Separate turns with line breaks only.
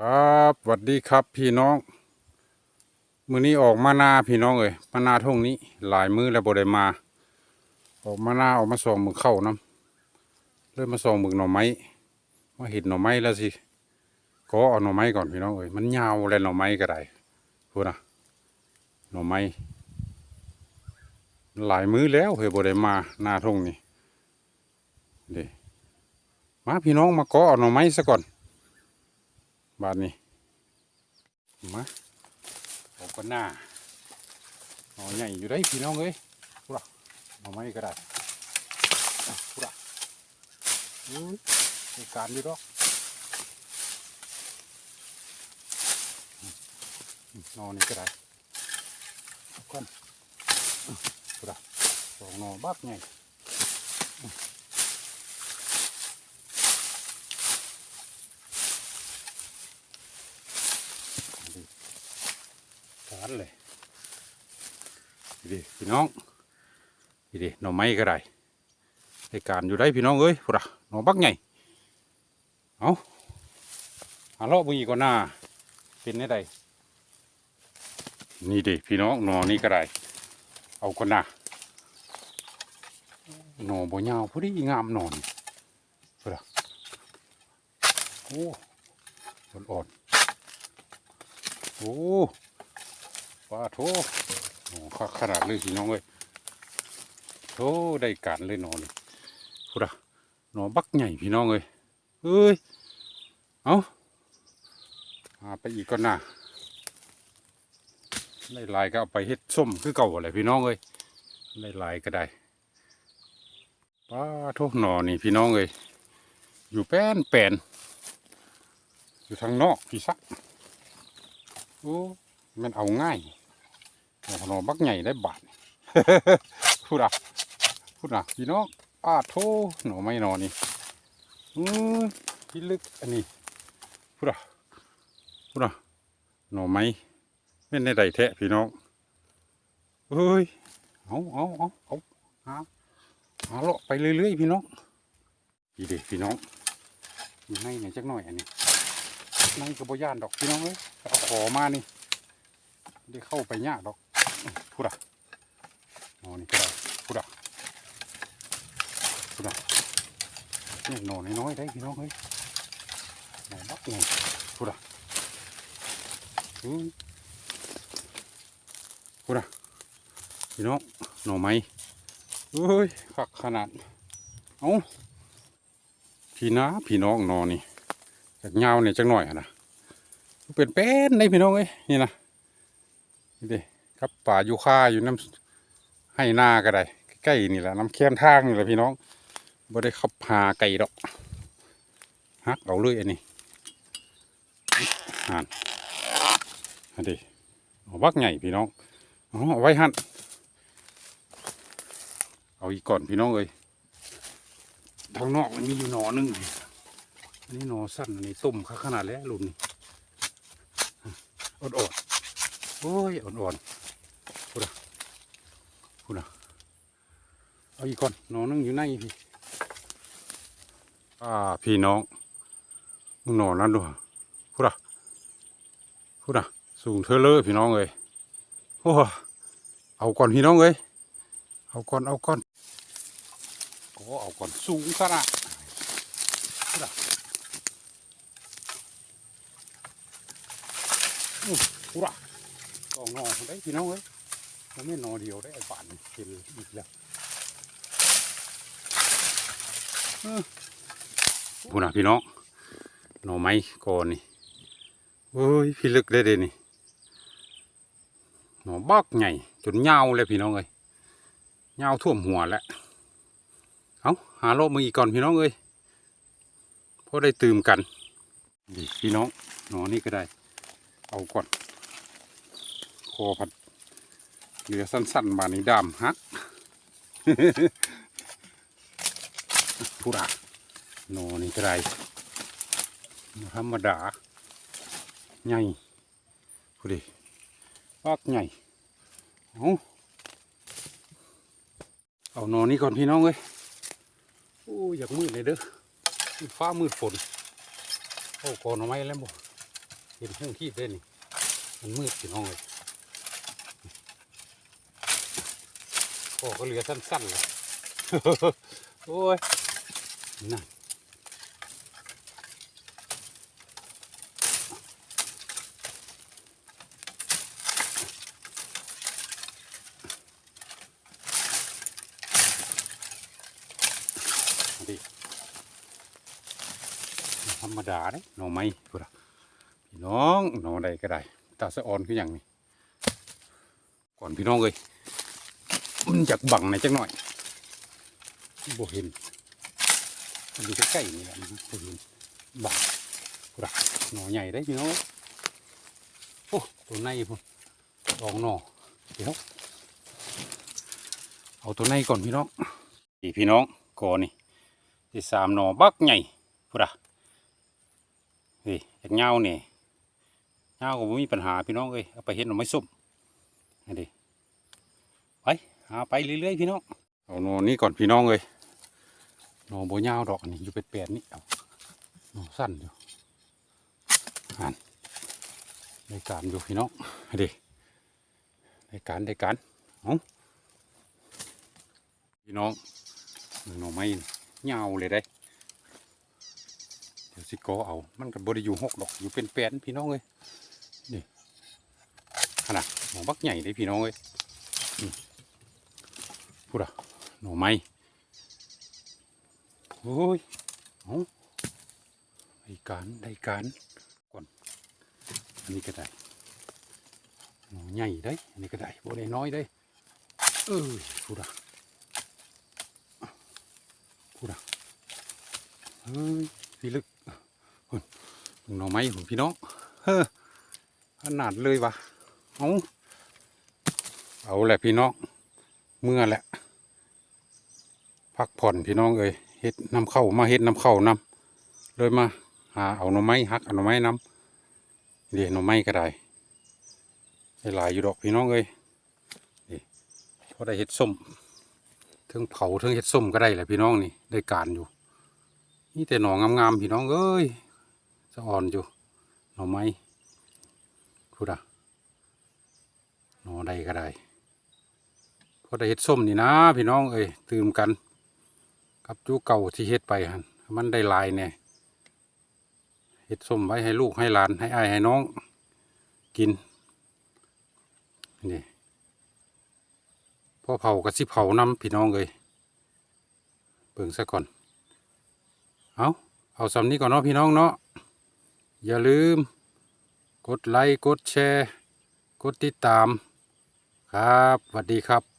ครับสวัสดีครับพี่น้อง มื้อนี้ออกมานาพี่น้องเอ้ยมานาท่งนี้ หลายมื้อแล้วบ่ได้มา ออกมานาออกมาส่องมือเข้าน้ำเริ่มมาส่องมือหน่อไม้มาเห็นหน่อไม้แล้วสิก็เอาหน่อไม้ก่อนพี่น้องเอ้ยมันยาวแล้วหน่อไม้ก็ได้พูดนะหน่อไม้หลายมื้อแล้วเฮ้ยบ่ได้มานาท่งนี้เด้มาพี่น้องมาก็เอาหน่อไม้ซะก่อน บาทนี้มาเอาก็หน้าหน่อใหญ่อยู่ได้พี่น้องเอ้ยพูดหน่อไม้ก็ได้พูดอะอุ้ยมีการอยู่ดอกนอนี่ก็ได้ก่อนพูดอะสองน่อบักใหญ่อืมการเลยดีพี่น้องดีหน่อไม้ก็ได้ในการอยู่ได้พี่น้องเอ้ยพูดอะหน่อบักใหญ่เอาหาเลาะมือก่อนหน้าเป็นได้ใดนี่ดิพี่น้องหน่อนี่ก็ได้เอาก่อนหน้าหน่อบ่ยาวพอดีงามหน่อนพูดอะโอ้อ่อนๆโอ้ ปลาโถโอ้คักขนาดเลยพี่น้องเอ้ยโถได้การเลยนอนี่พูดอะนอบักใหญ่พี่น้องเอ้ยเอ้ยเอาหาไปอีกก่อนนะได้ลายก็เอาไปเฮ็ดส้มคือเก่าอะไรพี่น้องเอ้ยได้ลายก็ได้ปลาโทหนอนี่พี่น้องเอ้ยอยู่แป้นแปนอยู่ทางนอกพี่ซักโอ้มันเอาง่าย ขนมบักใหญ่ได้บาทพูดอะพูดอะพี่น้องป้าโทหน่อไม่นอนนี่อืมพี่ลึกอันนี้พูดอะพูดอะหน่อไม้เป็นในใดแทะพี่น้องเฮ้ยเอาเอาเอาเอาหาหาเลาะไปเรื่อยๆพี่น้องพี่เด็พี่น้องมีให้เนี่ยจักหน่อยอันนี้ในกระบย่านดอกพี่น้องเอ้ยเอาขอมานี่ได้เข้าไปยากดอก พูดะนอนนี่ก็ได้พูดะพูดะนี่นอนน้อยๆได้พี่น้องเฮ้ยนอนบักไงพูดะอืมพูดะพี่น้องหน่อไม้เอ้ยขักขนาด เอาพี่น้าพี่น้องนอนนี่จากเงาเนี่ยจักหน่อยนะเป็นเป็นได้พี่น้องเอ้ยนี่นะนี่ดิ ครับป่ายูคาอยู่น้ำให้หน้าก็ได้ใกล้นี่แหละน้ำแคมทางนี่แหละพี่น้องบ่ได้ขับหาไก่ดอกฮักเอาเลยอันนี้หันอันนี้เอาบักใหญ่พี่น้องเอาเอไว้หันเอาอีกก่อนพี่น้องเอ้ยทางนอกมันมีอยู่หนอหนึงอันนี้หนอสั้นอันนี้ต้มขนาดแล้วรุ่นนี้อดๆโอ้ยอ่อนๆ พูดอะพูดอะเอาอีกก่อนน้องนึงอยู่ในพี่อ่าพี่น้องมึงนอนนั่นด้วยพูดอะพูดอะสูงเธอเลอพี่น้องเอ้ยโอ้เอาก่อนพี่น้องเอ้ยเอาก่อนเอาก่อนโอ้เอาก่อนสูงขนาดพูดอะอู้พูดอะก็งอได้พี่น้องเอ้ย มันไม่นอเดียวได้ไอ้ป่านนี่เห็นอีกแล้วพูนะพี่น้องหน่อไม้ก่อนนี่เฮ้ยพี่ลึกได้เดนี่หน่อบักใหญ่จนยาเลยพี่น้องเอ้ยยาท่วมหัวแล้วเอาหาโลมืออีกก่อนพี่น้องเอ้ยพอได้ตื่มกันพี่น้องหน่อนี่ก็ได้ เอาก่อนคอผัด เหลือสั้นๆบานนี้ดามฮักผู้ระโนนี่ก็ได้บ่ธรรมดาใหญ่ผู้ดิวักใหญ่เอาเอานอนนี้ก่อนพี่น้องเอ้ยโอ้ยอยากมืดเลยเด้อฟ้ามืดฝนโอ้ก่อนเอาไม้แล้วบ่เห็นห้องที่เด่นนี่มันมืดพี่น้องเลย อก็เหลือสั้นๆเลยโอ้ยนั่นดิธรรมดาเด้หน่อไม้พูดอะพี่น้องหน่อใดก็ได้ตาสะออนคืออย่างนี้ก่อนพี่น้องเลย มันอยากบังในจักหน่อยบ่เห็นมันอยู่ใกล้ๆนี่แหละบ่เห็นบังพูดอะหน่อใหญ่ได้พี่น้องเอ้ยโอ้ตัวในพุ่นสองหน่อเดี๋ยวเอาตัวในก่อนพี่น้องนี่พี่น้องก่อนนี่ที่สามหน่อบักใหญ่พูดอะนี่อยากเงาเนี่ยเงาก็บ่มีปัญหาพี่น้องเอ้ยเอาไปเห็ดหน่อไม้ส้มนี่ดิไปาไปเรื่อยๆพี่น้องเอานอนี้ก่อนพี่น้องเอ้ยนอโบยาวดอกนี่อยู่เป็นแปดนี่เอานอสั้นอยู่อ่านได้การอยู่พี่น้องดิได้การได้การเอาพี่น้องหน่อไม้นี่ยาวเลยได้เดี๋ยวสิกอเอามันก็บริอยู่หกดอกอยู่เป็นแปลนพี่น้องเลยนี่ขนาดหน่อบักใหญ่เลยพี่น้องเลย พูดอะหน่อไม้โอ้ยเอาได้การได้การก่อนอันนี้ก็ได้หน่อใหญ่ได้อันนี้ก็ได้บ่ได้น้อยได้เอ้ยพูดอะพูดอะเฮ้ยพี่ลึกหน่อไม้ของพี่น้องเฮ้อขนาดเลยวะเอาเอาแหละพี่น้องเมื่อแหละ พักผ่อนพี่น้องเอ้ยเฮ็ดน้ำเข้ามาเฮ็ดน้ำเข้านำเลยมาหาเอาหน่อไม้หักเอาหน่อไม้นำเดี๋ยวหน่อไม้ก็ได้ได้หลายอยู่ดอกพี่น้องเอ้ยนี่พอได้เฮ็ดส้มเทิงเผาเทิงเฮ็ดส้มก็ได้แหละพี่น้องนี่ได้การอยู่ นี่แต่หน่องามๆพี่น้องเอ้ยสะอ่อนอยู่หน่อไม้พูดอะหน่อใดก็ได้พอได้เห็ดส้มนี่นะพี่น้องเอ้ยตื่มกัน กับจูเก่าที่เฮ็ดไปหันมันได้ลายเนี่ยเห็ดส้มไว้ให้ลูกให้หลานให้อายให้น้อง กินนี่พอเผาก็สิเผาน้ำพี่น้องเลยเบิ่งซะก่อน เอาเอาสำนี้ก่อนเนาะพี่น้องเนาะอย่าลืม กดไลค์กดแชร์ กดติดตาม ครับสวัสดีครับ